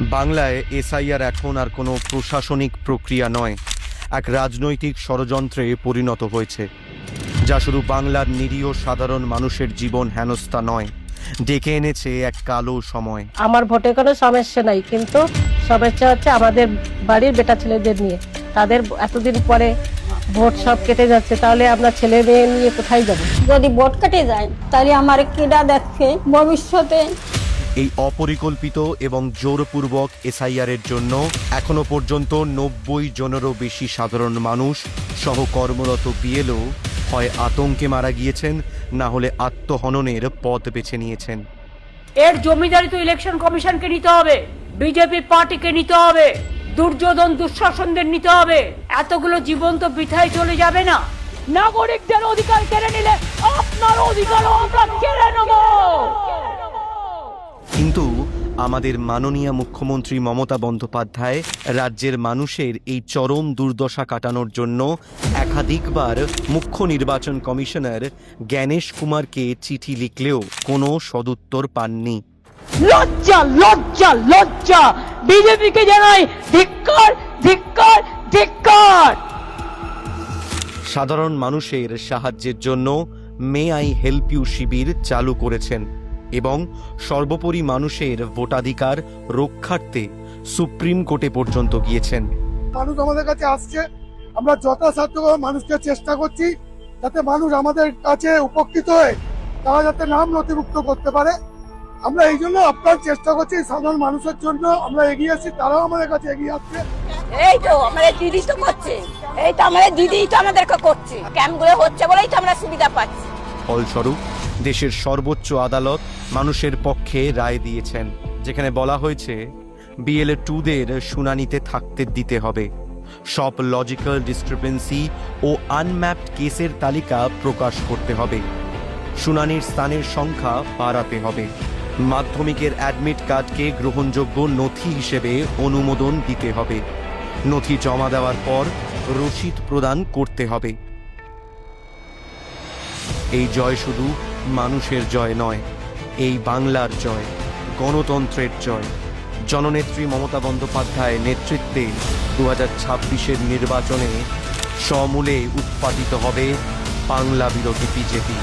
বাংলায় এসআইআর এখন আর কোনো প্রশাসনিক প্রক্রিয়া নয়। এক রাজনৈতিক ষড়যন্ত্রে পরিণত হয়েছে। যা শুধু বাংলার নিরীহ সাধারণ মানুষের জীবন হেনস্থা নয় ডেকে এনেছে এক কালো সময়। আমার ভোটে কোনো সমস্যা নাই কিন্তু সমস্যা হচ্ছে আমাদের বাড়ির বেটা ছেলেদের নিয়ে। তাদের এতদিন পরে ভোট সব কেটে যাচ্ছে তাহলে আমরা ছেলে মেয়ে নিয়ে কোথায় যাব? যদি ভোট কেটে যায় তাহলে আমার কেডা দেখছে ভবিষ্যতে এই অপরিকল্পিত এবং জোরপূর্বক এসআইআর এর জন্য এখনও পর্যন্ত নব্বই জনেরও বেশি সাধারণ মানুষ সহ কর্মরত বিএলও হয় আতঙ্কে মারা গিয়েছেন না হলে আত্মহননের পথ বেছে নিয়েছেন। এর জমিদারি তো ইলেকশন কমিশনকে নিতে হবে বিজেপি পার্টিকে নিতে হবে দুর্যোধন দুঃশাসনদের নিতে হবে। এতগুলো জীবন তো বৃথায় চলে যাবে না। নাগরিকদের অধিকার কেড়ে নিলে আপনার অধিকারও আমরা কেড়ে কিন্তু আমাদের মাননীয় মুখ্যমন্ত্রী মমতা বন্দ্যোপাধ্যায় রাজ্যের মানুষের এই চরম দুর্দশা কাটানোর জন্য একাধিকবার মুখ্য নির্বাচন কমিশনার জ্ঞানেশ কুমারকে চিঠি লিখলেও কোনো সদুত্তর পাননি। লজ্জা লজ্জা লজ্জা! বিজেপিকে জানাই ধিক্কার ধিক্কার ধিক্কার! সাধারণ মানুষের সাহায্যের জন্য মে আই হেল্প ইউ শিবির চালু করেছেন। এবং সর্বোপরি মানুষের ভোটাধিকার রক্ষার্থে সুপ্রিম কোর্টে পর্যন্ত গিয়েছেন। মানুষ আমাদের কাছে আসছে। আমরা যথাসাধ্যভাবে মানুষকে চেষ্টা করছি যাতে মানুষ আমাদের কাছে উপকৃত হয়ে তারা যাতে নাম নথিভুক্ত করতে পারে। আমরা এই জন্য আপনার চেষ্টা করছি সাধারণ মানুষের জন্য আমরা এগিয়ে আসছি তারাও আমাদের কাছে এগিয়ে আসছে। এই তো আমাদের দিদি তো করছে। এই তো আমাদের দিদি তো আমাদেরকে করছে। ক্যাম্পগুলো হচ্ছে বলেই তো আমরা সুবিধা পাচ্ছি। ফলস্বরূপ দেশের সর্বোচ্চ আদালত মানুষের পক্ষে রায় দিয়েছেন, যেখানে বলা হয়েছে বিএলএ টুদের শুনানিতে থাকতে দিতে হবে। সব লজিক্যাল ডিসক্রিপেন্সি ও আনম্যাপড কেসের তালিকা প্রকাশ করতে হবে। শুনানির স্থানের সংখ্যা বাড়াতে হবে। মাধ্যমিকের অ্যাডমিট কার্ডকে গ্রহণযোগ্য নথি হিসেবে অনুমোদন দিতে হবে। নথি জমা দেওয়ার পর রসিদ প্রদান করতে হবে। এই জয় শুধু মানুষের জয় নয়, এই বাংলার জয়, গণতন্ত্রের জয়। জননেত্রী মমতা বন্দ্যোপাধ্যায় নেতৃত্বে দু হাজার ছাব্বিশের নির্বাচনে সমূলে উৎপাদিত হবে বাংলা বিরোধী বিজেপি।